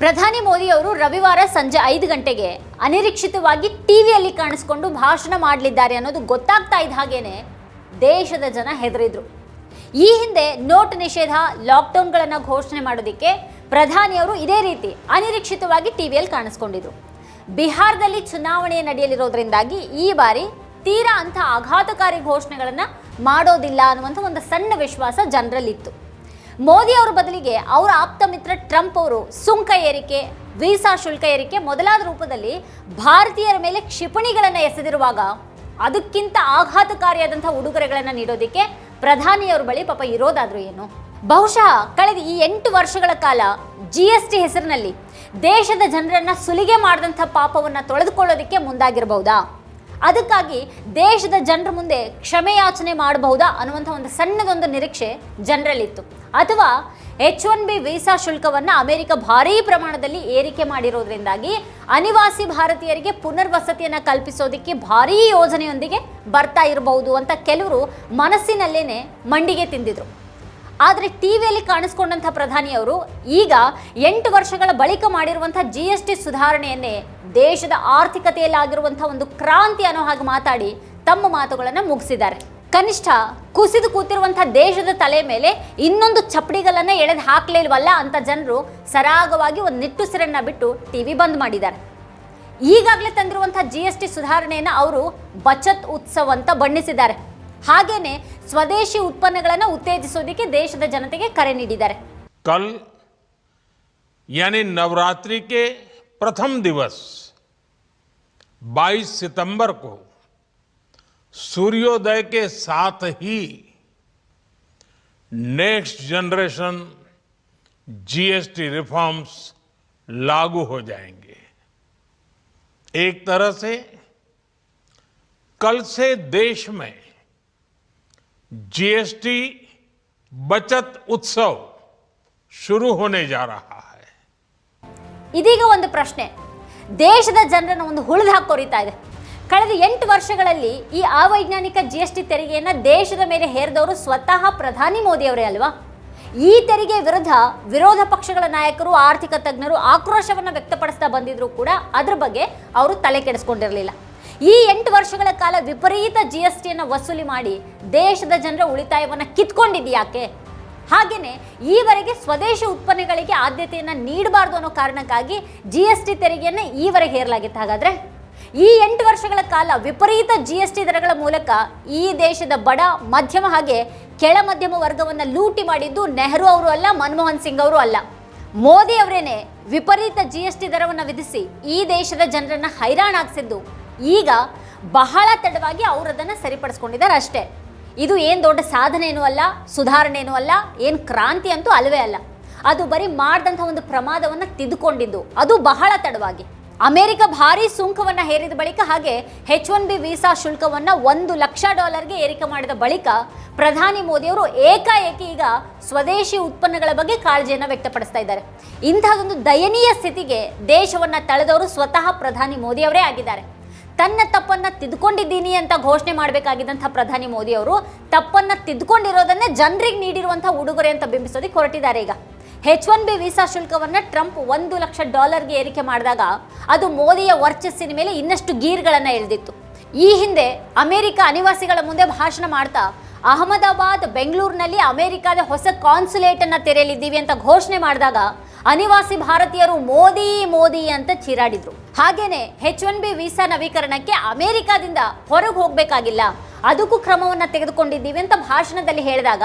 ಪ್ರಧಾನಿ ಮೋದಿ ಅವರು ರವಿವಾರ ಸಂಜೆ ಐದು ಗಂಟೆಗೆ ಅನಿರೀಕ್ಷಿತವಾಗಿ ಟಿವಿಯಲ್ಲಿ ಕಾಣಿಸ್ಕೊಂಡು ಭಾಷಣ ಮಾಡಲಿದ್ದಾರೆ ಅನ್ನೋದು ಗೊತ್ತಾಗ್ತಾ ಇದ್ದ ಹಾಗೇನೆ ದೇಶದ ಜನ ಹೆದರಿದ್ರು. ಈ ಹಿಂದೆ ನೋಟ್ ನಿಷೇಧ, ಲಾಕ್ಡೌನ್ಗಳನ್ನು ಘೋಷಣೆ ಮಾಡೋದಕ್ಕೆ ಪ್ರಧಾನಿಯವರು ಇದೇ ರೀತಿ ಅನಿರೀಕ್ಷಿತವಾಗಿ ಟಿವಿಯಲ್ಲಿ ಕಾಣಿಸ್ಕೊಂಡಿದ್ರು. ಬಿಹಾರದಲ್ಲಿ ಚುನಾವಣೆ ನಡೆಯಲಿರೋದ್ರಿಂದಾಗಿ ಈ ಬಾರಿ ತೀರಾ ಅಂಥ ಆಘಾತಕಾರಿ ಘೋಷಣೆಗಳನ್ನು ಮಾಡೋದಿಲ್ಲ ಅನ್ನುವಂಥ ಒಂದು ಸಣ್ಣ ವಿಶ್ವಾಸ ಜನರಲ್ಲಿತ್ತು. ಮೋದಿ ಅವರ ಬದಲಿಗೆ ಅವರ ಆಪ್ತ ಮಿತ್ರ ಟ್ರಂಪ್ ಅವರು ಸುಂಕ ಏರಿಕೆ, ವೀಸಾ ಶುಲ್ಕ ಏರಿಕೆ ಮೊದಲಾದ ರೂಪದಲ್ಲಿ ಭಾರತೀಯರ ಮೇಲೆ ಕ್ಷಿಪಣಿಗಳನ್ನು ಎಸೆದಿರುವಾಗ ಅದಕ್ಕಿಂತ ಆಘಾತಕಾರಿಯಾದಂಥ ಉಡುಗೊರೆಗಳನ್ನು ನೀಡೋದಕ್ಕೆ ಪ್ರಧಾನಿಯವರ ಬಳಿ ಪಾಪ ಇರೋದಾದ್ರೂ ಏನು? ಬಹುಶಃ ಕಳೆದ ಈ ಎಂಟು ವರ್ಷಗಳ ಕಾಲ ಜಿ ಎಸ್ ಟಿ ಹೆಸರಿನಲ್ಲಿ ದೇಶದ ಜನರನ್ನು ಸುಲಿಗೆ ಮಾಡಿದಂಥ ಪಾಪವನ್ನು ತೊಳೆದುಕೊಳ್ಳೋದಕ್ಕೆ ಮುಂದಾಗಿರಬಹುದಾ? ಅದಕ್ಕಾಗಿ ದೇಶದ ಜನರ ಮುಂದೆ ಕ್ಷಮೆಯಾಚನೆ ಮಾಡಬಹುದಾ ಅನ್ನುವಂಥ ಒಂದು ಸಣ್ಣದೊಂದು ನಿರೀಕ್ಷೆ ಜನರಲ್ಲಿತ್ತು. ಅಥವಾ ಎಚ್ ಒನ್ ಬಿ ವೀಸಾ ಶುಲ್ಕವನ್ನು ಅಮೆರಿಕ ಭಾರೀ ಪ್ರಮಾಣದಲ್ಲಿ ಏರಿಕೆ ಮಾಡಿರೋದ್ರಿಂದಾಗಿ ಅನಿವಾಸಿ ಭಾರತೀಯರಿಗೆ ಪುನರ್ವಸತಿಯನ್ನು ಕಲ್ಪಿಸೋದಕ್ಕೆ ಭಾರೀ ಯೋಜನೆಯೊಂದಿಗೆ ಬರ್ತಾ ಇರಬಹುದು ಅಂತ ಕೆಲವರು ಮನಸ್ಸಿನಲ್ಲೇನೆ ಮಂಡಿಗೆ ತಿಂದಿದ್ರು. ಆದರೆ ಟಿವಿಯಲ್ಲಿ ಕಾಣಿಸ್ಕೊಂಡಂಥ ಪ್ರಧಾನಿಯವರು ಈಗ ಎಂಟು ವರ್ಷಗಳ ಬಳಿಕ ಮಾಡಿರುವಂಥ ಜಿ ಎಸ್ ಟಿ ಸುಧಾರಣೆಯನ್ನೇ ದೇಶದ ಆರ್ಥಿಕತೆಯಲ್ಲಾಗಿರುವಂಥ ಒಂದು ಕ್ರಾಂತಿ ಅನ್ನೋ ಹಾಗೆ ಮಾತಾಡಿ ತಮ್ಮ ಮಾತುಗಳನ್ನು ಮುಗಿಸಿದ್ದಾರೆ. ಕನಿಷ್ಠ ಕುಸಿದು ಕೂತಿರುವಂಥ ದೇಶದ ತಲೆ ಮೇಲೆ ಇನ್ನೊಂದು ಚಪ್ಪಡಿಗಳನ್ನು ಎಳೆದು ಹಾಕಲಿಲ್ವಲ್ಲ ಅಂತ ಜನರು ಸರಾಗವಾಗಿ ಒಂದು ನಿಟ್ಟುಸಿರನ್ನು ಬಿಟ್ಟು ಟಿ ವಿ ಬಂದ್ ಮಾಡಿದ್ದಾರೆ. ಈಗಾಗಲೇ ತಂದಿರುವಂಥ ಜಿ ಎಸ್ ಟಿ ಸುಧಾರಣೆಯನ್ನು ಅವರು ಬಚತ್ ಉತ್ಸವ ಅಂತ ಬಣ್ಣಿಸಿದ್ದಾರೆ. ಹಾಗೇನೆ ಸ್ವದೇಶಿ ಉತ್ಪನ್ನಗಳನ್ನು ಉತ್ತೇಜಿಸೋದಕ್ಕೆ ದೇಶದ ಜನತೆಗೆ ಕರೆ ನೀಡಿದ್ದಾರೆ. ಕಲ್ ಯಾನಿ ನವರಾತ್ರಿ ಕೆ ಪ್ರಥಮ ದಿವಸ 22 ಸಿತಂಬರ್ ಕೋ सूर्योदय के साथ ही नेक्स्ट जनरेशन जीएसटी रिफॉर्म्स लागू हो जाएंगे एक तरह से कल से देश में जीएसटी बचत उत्सव शुरू होने जा रहा है ಇದೀಗ ಒಂದು ಪ್ರಶ್ನೆ ದೇಶದ ಜನರನ್ನು ಒಂದು ಹುಳಿದು ಹಾಕೊರಿತಾ ಇದೆ ಕಳೆದ ಎಂಟು ವರ್ಷಗಳಲ್ಲಿ ಈ ಅವೈಜ್ಞಾನಿಕ ಜಿ ಎಸ್ ಟಿ ತೆರಿಗೆಯನ್ನು ದೇಶದ ಮೇಲೆ ಹೇರಿದವರು ಸ್ವತಃ ಪ್ರಧಾನಿ ಮೋದಿ ಅವರೇ ಅಲ್ವಾ? ಈ ತೆರಿಗೆ ವಿರುದ್ಧ ವಿರೋಧ ಪಕ್ಷಗಳ ನಾಯಕರು, ಆರ್ಥಿಕ ತಜ್ಞರು ಆಕ್ರೋಶವನ್ನು ವ್ಯಕ್ತಪಡಿಸ್ತಾ ಬಂದಿದ್ರು ಕೂಡ ಅದ್ರ ಬಗ್ಗೆ ಅವರು ತಲೆ ಕೆಡಿಸ್ಕೊಂಡಿರಲಿಲ್ಲ. ಈ ಎಂಟು ವರ್ಷಗಳ ಕಾಲ ವಿಪರೀತ ಜಿ ಎಸ್ ಟಿಯನ್ನು ವಸೂಲಿ ಮಾಡಿ ದೇಶದ ಜನರ ಉಳಿತಾಯವನ್ನು ಕಿತ್ಕೊಂಡಿದ್ಯಾಕೆ? ಹಾಗೆಯೇ ಈವರೆಗೆ ಸ್ವದೇಶಿ ಉತ್ಪನ್ನಗಳಿಗೆ ಆದ್ಯತೆಯನ್ನು ನೀಡಬಾರ್ದು ಅನ್ನೋ ಕಾರಣಕ್ಕಾಗಿ ಜಿ ಎಸ್ ಟಿ ತೆರಿಗೆಯನ್ನು ಈವರೆಗೆ ಹೇರಲಾಗಿತ್ತು. ಹಾಗಾದ್ರೆ ಈ ಎಂಟು ವರ್ಷಗಳ ಕಾಲ ವಿಪರೀತ ಜಿ ಎಸ್ ಟಿ ದರಗಳ ಮೂಲಕ ಈ ದೇಶದ ಬಡ, ಮಧ್ಯಮ ಹಾಗೆ ಕೆಳ ಮಧ್ಯಮ ವರ್ಗವನ್ನು ಲೂಟಿ ಮಾಡಿದ್ದು ನೆಹರು ಅವರು ಅಲ್ಲ, ಮನಮೋಹನ್ ಸಿಂಗ್ ಅವರು ಅಲ್ಲ. ಮೋದಿ ಅವರೇನೆ ವಿಪರೀತ ಜಿ ಎಸ್ ಟಿ ದರವನ್ನು ವಿಧಿಸಿ ಈ ದೇಶದ ಜನರನ್ನು ಹೈರಾಣಾಗಿಸಿದ್ದು ಈಗ ಬಹಳ ತಡವಾಗಿ ಅವರು ಅದನ್ನು ಸರಿಪಡಿಸ್ಕೊಂಡಿದ್ದಾರೆ ಅಷ್ಟೇ. ಇದು ಏನು ದೊಡ್ಡ ಸಾಧನೆಯೂ ಅಲ್ಲ ಸುಧಾರಣೆಯೂ ಅಲ್ಲ, ಏನು ಕ್ರಾಂತಿ ಅಂತೂ ಅಲ್ಲವೇ ಅಲ್ಲ. ಅದು ಬರೀ ಮಾಡಿದಂಥ ಒಂದು ಪ್ರಮಾದವನ್ನು ತಿದ್ದುಕೊಂಡಿದ್ದು. ಅದು ಬಹಳ ತಡವಾಗಿ. ಅಮೆರಿಕ ಭಾರೀ ಸುಂಕವನ್ನು ಹೇರಿದ ಬಳಿಕ ಹಾಗೆ ಹೆಚ್ ಒನ್ ಬಿ ವೀಸಾ ಶುಲ್ಕವನ್ನು ಒಂದು ಲಕ್ಷ ಡಾಲರ್ಗೆ ಏರಿಕೆ ಮಾಡಿದ ಬಳಿಕ ಪ್ರಧಾನಿ ಮೋದಿಯವರು ಏಕಾಏಕಿ ಈಗ ಸ್ವದೇಶಿ ಉತ್ಪನ್ನಗಳ ಬಗ್ಗೆ ಕಾಳಜಿಯನ್ನು ವ್ಯಕ್ತಪಡಿಸ್ತಾ ಇದ್ದಾರೆ. ಇಂತಹದೊಂದು ದಯನೀಯ ಸ್ಥಿತಿಗೆ ದೇಶವನ್ನು ತಳೆದವರು ಸ್ವತಃ ಪ್ರಧಾನಿ ಮೋದಿಯವರೇ ಆಗಿದ್ದಾರೆ. ತನ್ನ ತಪ್ಪನ್ನ ತಿದ್ಕೊಂಡಿದ್ದೀನಿ ಅಂತ ಘೋಷಣೆ ಮಾಡಬೇಕಾಗಿದ್ದಂಥ ಪ್ರಧಾನಿ ಮೋದಿ ಅವರು ತಪ್ಪನ್ನ ತಿದ್ದುಕೊಂಡಿರೋದನ್ನೇ ಜನರಿಗೆ ನೀಡಿರುವಂಥ ಉಡುಗೊರೆ ಅಂತ ಬಿಂಬಿಸೋದಕ್ಕೆ ಹೊರಟಿದ್ದಾರೆ ಈಗ. ಹೆಚ್ ಒನ್ ಬಿ ವೀಸಾ ಶುಲ್ಕವನ್ನು ಟ್ರಂಪ್ ಒಂದು ಲಕ್ಷ ಡಾಲರ್ಗೆ ಏರಿಕೆ ಮಾಡಿದಾಗ ಅದು ಮೋದಿಯ ವರ್ಚಸ್ಸಿನ ಮೇಲೆ ಇನ್ನಷ್ಟು ಗೀರ್ಗಳನ್ನು ಎಳೆದಿತ್ತು. ಈ ಹಿಂದೆ ಅಮೆರಿಕ ಅನಿವಾಸಿಗಳ ಮುಂದೆ ಭಾಷಣ ಮಾಡ್ತಾ ಅಹಮದಾಬಾದ್, ಬೆಂಗಳೂರಿನಲ್ಲಿ ಅಮೆರಿಕದ ಹೊಸ ಕಾನ್ಸುಲೇಟನ್ನು ತೆರೆಯಲಿದ್ದೀವಿ ಅಂತ ಘೋಷಣೆ ಮಾಡಿದಾಗ ಅನಿವಾಸಿ ಭಾರತೀಯರು ಮೋದಿ ಮೋದಿ ಅಂತ ಚೀರಾಡಿದ್ರು. ಹಾಗೇನೆ ಹೆಚ್ ಒನ್ ಬಿ ವೀಸಾ ನವೀಕರಣಕ್ಕೆ ಅಮೆರಿಕಾದಿಂದ ಹೊರಗೆ ಹೋಗಬೇಕಾಗಿಲ್ಲ. ಅದಕ್ಕೂ ಕ್ರಮವನ್ನ ತೆಗೆದುಕೊಂಡಿದ್ದೀವಿ ಅಂತ ಭಾಷಣದಲ್ಲಿ ಹೇಳಿದಾಗ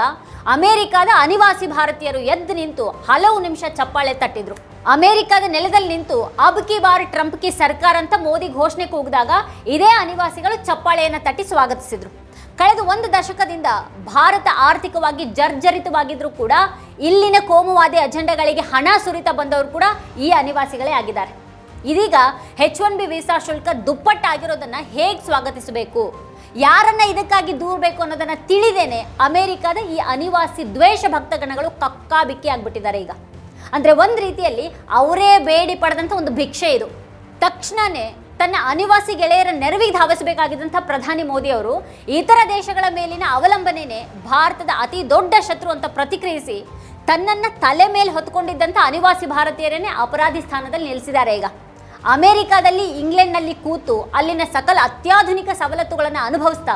ಅಮೆರಿಕಾದ ಅನಿವಾಸಿ ಭಾರತೀಯರು ಎದ್ದು ನಿಂತು ಹಲವು ನಿಮಿಷ ಚಪ್ಪಾಳೆ ತಟ್ಟಿದ್ರು. ಅಮೆರಿಕದ ನೆಲದಲ್ಲಿ ನಿಂತು ಅಬ್ ಕಿ ಬಾರ್ ಟ್ರಂಪ್ ಕಿ ಸರ್ಕಾರ ಅಂತ ಮೋದಿ ಘೋಷಣೆ ಕೂಗಿದಾಗ ಇದೇ ಅನಿವಾಸಿಗಳು ಚಪ್ಪಾಳೆಯನ್ನ ತಟ್ಟಿ ಸ್ವಾಗತಿಸಿದ್ರು. ಕಳೆದ ಒಂದು ದಶಕದಿಂದ ಭಾರತ ಆರ್ಥಿಕವಾಗಿ ಜರ್ಜರಿತವಾಗಿದ್ರು ಕೂಡ ಇಲ್ಲಿನ ಕೋಮುವಾದಿ ಅಜೆಂಡಾಗಳಿಗೆ ಹಣ ಸುರಿತ ಬಂದವರು ಕೂಡ ಈ ಅನಿವಾಸಿಗಳೇ ಆಗಿದ್ದಾರೆ. ಇದೀಗ ಹೆಚ್ ಒನ್ ಬಿ ವೀಸಾ ಶುಲ್ಕ ದುಪ್ಪಟ್ಟಾಗಿರೋದನ್ನ ಹೇಗೆ ಸ್ವಾಗತಿಸಬೇಕು? ಯಾರನ್ನ ಇದಕ್ಕಾಗಿ ದೂರಬೇಕು ಅನ್ನೋದನ್ನ ತಿಳಿದೇನೆ ಅಮೆರಿಕದ ಈ ಅನಿವಾಸಿ ದ್ವೇಷ ಭಕ್ತಗಣಗಳು ಕಕ್ಕಾಬಿಕ್ಕಿ ಆಗ್ಬಿಟ್ಟಿದ್ದಾರೆ ಈಗ. ಅಂದ್ರೆ ಒಂದ್ ರೀತಿಯಲ್ಲಿ ಅವರೇ ಬೇಡಿ ಪಡೆದಂತ ಒಂದು ಭಿಕ್ಷೆ ಇದು. ತಕ್ಷಣನೇ ತನ್ನ ಅನಿವಾಸಿ ಗೆಳೆಯರ ನೆರವಿಗೆ ಧಾವಿಸಬೇಕಾಗಿದ್ದಂಥ ಪ್ರಧಾನಿ ಮೋದಿ ಅವರು ಇತರ ದೇಶಗಳ ಮೇಲಿನ ಅವಲಂಬನೆಯೇ ಭಾರತದ ಅತಿ ದೊಡ್ಡ ಶತ್ರು ಅಂತ ಪ್ರತಿಕ್ರಿಯಿಸಿ ತನ್ನನ್ನು ತಲೆ ಮೇಲೆ ಹೊತ್ಕೊಂಡಿದ್ದಂಥ ಅನಿವಾಸಿ ಭಾರತೀಯರನ್ನೇ ಅಪರಾಧಿ ಸ್ಥಾನದಲ್ಲಿ ನಿಲ್ಲಿಸಿದ್ದಾರೆ ಈಗ. ಅಮೆರಿಕಾದಲ್ಲಿ ಇಂಗ್ಲೆಂಡ್ನಲ್ಲಿ ಕೂತು ಅಲ್ಲಿನ ಸಕಲ ಅತ್ಯಾಧುನಿಕ ಸವಲತ್ತುಗಳನ್ನು ಅನುಭವಿಸ್ತಾ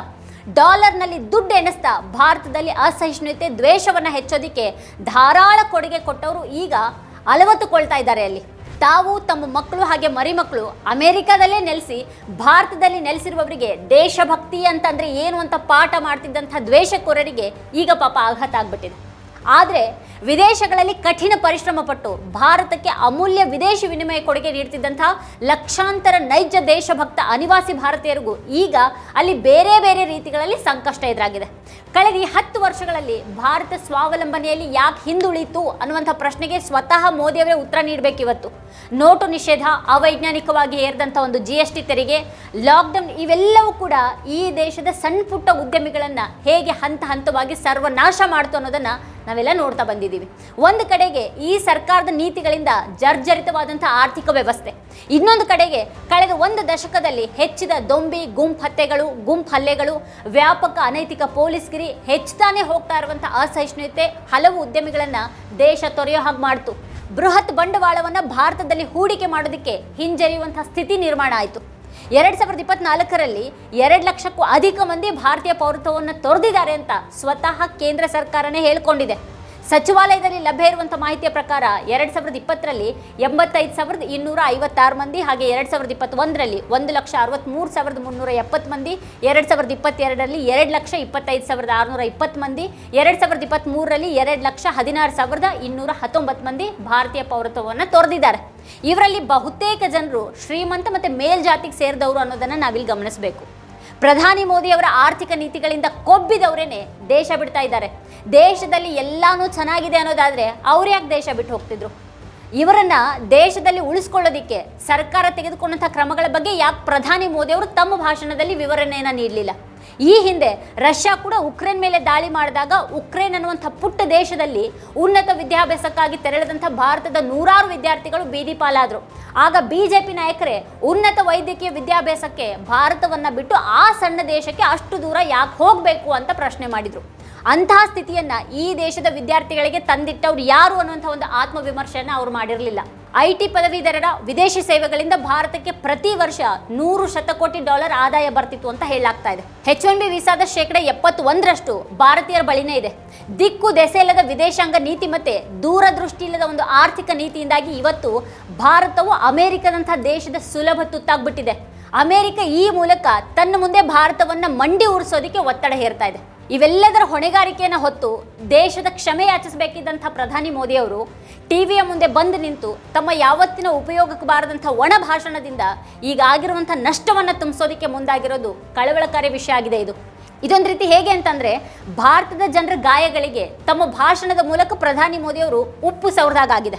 ಡಾಲರ್ನಲ್ಲಿ ದುಡ್ಡು ಎಣಿಸ್ತಾ ಭಾರತದಲ್ಲಿ ಅಸಹಿಷ್ಣುತೆ, ದ್ವೇಷವನ್ನು ಹೆಚ್ಚೋದಿಕ್ಕೆ ಧಾರಾಳ ಕೊಡುಗೆ ಕೊಟ್ಟವರು ಈಗ ಅಲವತ್ತುಕೊಳ್ತಾ ಇದ್ದಾರೆ ಅಲ್ಲಿ. ತಾವು ತಮ್ಮ ಮಕ್ಕಳು ಹಾಗೆ ಮರಿಮಕ್ಕಳು ಅಮೇರಿಕಾದಲ್ಲೇ ನೆಲೆಸಿ, ಭಾರತದಲ್ಲಿ ನೆಲೆಸಿರುವವರಿಗೆ ದೇಶಭಕ್ತಿ ಅಂತಂದರೆ ಏನು ಅಂತ ಪಾಠ ಮಾಡ್ತಿದ್ದಂಥ ದ್ವೇಷಕೋರರಿಗೆ ಈಗ ಪಾಪ ಆಘಾತ ಆಗ್ಬಿಟ್ಟಿದೆ. ಆದರೆ ವಿದೇಶಗಳಲ್ಲಿ ಕಠಿಣ ಪರಿಶ್ರಮ ಪಟ್ಟು ಭಾರತಕ್ಕೆ ಅಮೂಲ್ಯ ವಿದೇಶಿ ವಿನಿಮಯ ಕೊಡುಗೆ ನೀಡ್ತಿದ್ದಂಥ ಲಕ್ಷಾಂತರ ನೈಜ ದೇಶಭಕ್ತ ಅನಿವಾಸಿ ಭಾರತೀಯರಿಗೂ ಈಗ ಅಲ್ಲಿ ಬೇರೆ ಬೇರೆ ರೀತಿಗಳಲ್ಲಿ ಸಂಕಷ್ಟ ಎದುರಾಗಿದೆ. ಕಳೆದ ಈ ಹತ್ತು ವರ್ಷಗಳಲ್ಲಿ ಭಾರತ ಸ್ವಾವಲಂಬನೆಯಲ್ಲಿ ಯಾಕೆ ಹಿಂದುಳಿತು ಅನ್ನುವಂಥ ಪ್ರಶ್ನೆಗೆ ಸ್ವತಃ ಮೋದಿಯವರೇ ಉತ್ತರ ನೀಡಬೇಕು ಇವತ್ತು. ನೋಟು ನಿಷೇಧ, ಅವೈಜ್ಞಾನಿಕವಾಗಿ ಏರಿದಂಥ ಒಂದು ಜಿ ಎಸ್ ಟಿ ತೆರಿಗೆ ಲಾಕ್ಡೌನ್ ಇವೆಲ್ಲವೂ ಕೂಡ ಈ ದೇಶದ ಸಣ್ಣ ಪುಟ್ಟ ಉದ್ಯಮಿಗಳನ್ನು ಹೇಗೆ ಹಂತ ಹಂತವಾಗಿ ಸರ್ವನಾಶ ಮಾಡ್ತು ಅನ್ನೋದನ್ನು ನಾವೆಲ್ಲ ನೋಡ್ತಾ ಬಂದಿದ್ದೀವಿ. ಒಂದು ಕಡೆಗೆ ಈ ಸರ್ಕಾರದ ನೀತಿಗಳಿಂದ ಜರ್ಜರಿತವಾದಂಥ ಆರ್ಥಿಕ ವ್ಯವಸ್ಥೆ. ಇನ್ನೊಂದು ಕಡೆಗೆ ಕಳೆದ ಒಂದು ದಶಕದಲ್ಲಿ ಹೆಚ್ಚಿದ ದೊಂಬಿ, ಗುಂಪು ಹತ್ಯೆಗಳು, ಗುಂಪು ಹಲ್ಲೆಗಳು, ವ್ಯಾಪಕ ಅನೈತಿಕ ಪೊಲೀಸ್ಗಿರಿ ಹೆಚ್ಚುತ್ತಾನೆ ಹೋಗ್ತಾ ಇರುವಂಥ ಅಸಹಿಷ್ಣುತೆ ಹಲವು ಉದ್ಯಮಿಗಳನ್ನು ದೇಶ ತೊರೆಯೋ ಹಾಗೆ ಮಾಡ್ತು. ಬೃಹತ್ ಬಂಡವಾಳವನ್ನು ಭಾರತದಲ್ಲಿ ಹೂಡಿಕೆ ಮಾಡೋದಕ್ಕೆ ಹಿಂಜರಿಯುವಂಥ ಸ್ಥಿತಿ ನಿರ್ಮಾಣ ಆಯಿತು. ಎರಡ್ ಸಾವಿರದ ಇಪ್ಪತ್ನಾಲ್ಕರಲ್ಲಿ ಎರಡು ಲಕ್ಷಕ್ಕೂ ಅಧಿಕ ಮಂದಿ ಭಾರತೀಯ ಪೌರತ್ವವನ್ನು ತೊರೆದಿದ್ದಾರೆ ಅಂತ ಸ್ವತಃ ಕೇಂದ್ರ ಸರ್ಕಾರನೇ ಹೇಳ್ಕೊಂಡಿದೆ. ಸಚಿವಾಲಯದಲ್ಲಿ ಲಭ್ಯ ಇರುವಂತಹ ಮಾಹಿತಿಯ ಪ್ರಕಾರ ಎರಡ್ ಸಾವಿರದ ಇಪ್ಪತ್ತರಲ್ಲಿ ಎಂಬತ್ತೈದು ಸಾವಿರದ ಇನ್ನೂರ ಐವತ್ತಾರು ಮಂದಿ ಹಾಗೆ ಎರಡ್ ಸಾವಿರದ ಇಪ್ಪತ್ತೊಂದರಲ್ಲಿ ಒಂದು ಲಕ್ಷ ಅರವತ್ತ್ಮೂರು ಸಾವಿರದ ಮುನ್ನೂರ ಎಪ್ಪತ್ತು ಮಂದಿ, ಎರಡ್ ಸಾವಿರದ ಇಪ್ಪತ್ತೆರಡರಲ್ಲಿ ಎರಡು ಲಕ್ಷ ಇಪ್ಪತ್ತೈದು ಸಾವಿರದ ಆರುನೂರ ಇಪ್ಪತ್ತು ಮಂದಿ, ಎರಡ್ ಸಾವಿರದ ಇಪ್ಪತ್ತ್ಮೂರರಲ್ಲಿ ಎರಡು ಲಕ್ಷ ಹದಿನಾರು ಸಾವಿರದ ಇನ್ನೂರ ಹತ್ತೊಂಬತ್ತು ಮಂದಿ ಭಾರತೀಯ ಪೌರತ್ವವನ್ನು ತೊರೆದಿದ್ದಾರೆ. ಇವರಲ್ಲಿ ಬಹುತೇಕ ಜನರು ಶ್ರೀಮಂತ ಮತ್ತು ಮೇಲ್ಜಾತಿಗೆ ಸೇರಿದವರು ಅನ್ನೋದನ್ನು ನಾವಿಲ್ಲಿ ಗಮನಿಸಬೇಕು. ಪ್ರಧಾನಿ ಮೋದಿಯವರ ಆರ್ಥಿಕ ನೀತಿಗಳಿಂದ ಕೊಬ್ಬಿದವರೇನೆ ದೇಶ ಬಿಡ್ತಾ ಇದ್ದಾರೆ. ದೇಶದಲ್ಲಿ ಎಲ್ಲಾನು ಚೆನ್ನಾಗಿದೆ ಅನ್ನೋದಾದ್ರೆ ಅವ್ರು ಯಾಕೆ ದೇಶ ಬಿಟ್ಟು ಹೋಗ್ತಿದ್ರು? ಇವರನ್ನ ದೇಶದಲ್ಲಿ ಉಳಿಸ್ಕೊಳ್ಳೋದಿಕ್ಕೆ ಸರ್ಕಾರ ತೆಗೆದುಕೊಂಡಂಥ ಕ್ರಮಗಳ ಬಗ್ಗೆ ಯಾಕೆ ಪ್ರಧಾನಿ ಮೋದಿಯವರು ತಮ್ಮ ಭಾಷಣದಲ್ಲಿ ವಿವರಣೆಯನ್ನು ನೀಡಲಿಲ್ಲ? ಈ ಹಿಂದೆ ರಷ್ಯಾ ಕೂಡ ಉಕ್ರೇನ್ ಮೇಲೆ ದಾಳಿ ಮಾಡಿದಾಗ ಉಕ್ರೇನ್ ಅನ್ನುವಂಥ ಪುಟ್ಟ ದೇಶದಲ್ಲಿ ಉನ್ನತ ವಿದ್ಯಾಭ್ಯಾಸಕ್ಕಾಗಿ ತೆರಳಿದಂಥ ಭಾರತದ ನೂರಾರು ವಿದ್ಯಾರ್ಥಿಗಳು ಬೀದಿ ಪಾಲಾದರು. ಆಗ ಪಿ ನಾಯಕರೇ ಉನ್ನತ ವೈದ್ಯಕೀಯ ವಿದ್ಯಾಭ್ಯಾಸಕ್ಕೆ ಭಾರತವನ್ನು ಬಿಟ್ಟು ಆ ಸಣ್ಣ ದೇಶಕ್ಕೆ ಅಷ್ಟು ದೂರ ಯಾಕೆ ಹೋಗಬೇಕು ಅಂತ ಪ್ರಶ್ನೆ ಮಾಡಿದರು. ಅಂತಹ ಸ್ಥಿತಿಯನ್ನ ಈ ದೇಶದ ವಿದ್ಯಾರ್ಥಿಗಳಿಗೆ ತಂದಿಟ್ಟವ್ರು ಯಾರು ಅನ್ನುವಂಥ ಒಂದು ಆತ್ಮವಿಮರ್ಶೆಯನ್ನು ಅವ್ರು ಮಾಡಿರಲಿಲ್ಲ. ಐ ಟಿ ಪದವೀಧರರ ವಿದೇಶಿ ಸೇವೆಗಳಿಂದ ಭಾರತಕ್ಕೆ ಪ್ರತಿ ವರ್ಷ ನೂರು ಶತಕೋಟಿ ಡಾಲರ್ ಆದಾಯ ಬರ್ತಿತ್ತು ಅಂತ ಹೇಳಲಾಗ್ತಾ ಇದೆ. ಹೆಚ್ ಒನ್ ಬಿ ವೀಸಾದ ಶೇಕಡ ಎಪ್ಪತ್ತೊಂದರಷ್ಟು ಭಾರತೀಯರ ಬಳಿನೇ ಇದೆ. ದಿಕ್ಕು ದೆಸೆ ಇಲ್ಲದ ವಿದೇಶಾಂಗ ನೀತಿ ಮತ್ತೆ ದೂರದೃಷ್ಟಿ ಇಲ್ಲದ ಒಂದು ಆರ್ಥಿಕ ನೀತಿಯಿಂದಾಗಿ ಇವತ್ತು ಭಾರತವು ಅಮೇರಿಕದಂಥ ದೇಶದ ಸುಲಭ ತುತ್ತಾಗ್ಬಿಟ್ಟಿದೆ. ಅಮೆರಿಕ ಈ ಮೂಲಕ ತನ್ನ ಮುಂದೆ ಭಾರತವನ್ನ ಮಂಡಿ ಉರಿಸೋದಕ್ಕೆ ಒತ್ತಡ ಹೇರ್ತಾ ಇದೆ. ಇವೆಲ್ಲದರ ಹೊಣೆಗಾರಿಕೆಯನ್ನು ಹೊತ್ತು ದೇಶದ ಕ್ಷಮೆ ಯಾಚಿಸಬೇಕಿದ್ದಂಥ ಪ್ರಧಾನಿ ಮೋದಿಯವರು ಟಿವಿಯ ಮುಂದೆ ಬಂದು ನಿಂತು ತಮ್ಮ ಯಾವತ್ತಿನ ಉಪಯೋಗಕ್ಕೆ ಬಾರದಂಥ ಒಣ ಭಾಷಣದಿಂದ ಈಗ ಆಗಿರುವಂಥ ನಷ್ಟವನ್ನು ತುಂಬಿಸೋದಕ್ಕೆ ಮುಂದಾಗಿರೋದು ಕಳವಳಕಾರಿ ವಿಷಯ ಆಗಿದೆ ಇದು. ಇದೊಂದು ರೀತಿ ಹೇಗೆ ಅಂತಂದರೆ ಭಾರತದ ಜನರ ಗಾಯಗಳಿಗೆ ತಮ್ಮ ಭಾಷಣದ ಮೂಲಕ ಪ್ರಧಾನಿ ಮೋದಿಯವರು ಉಪ್ಪು ಸವರದಾಗಿದೆ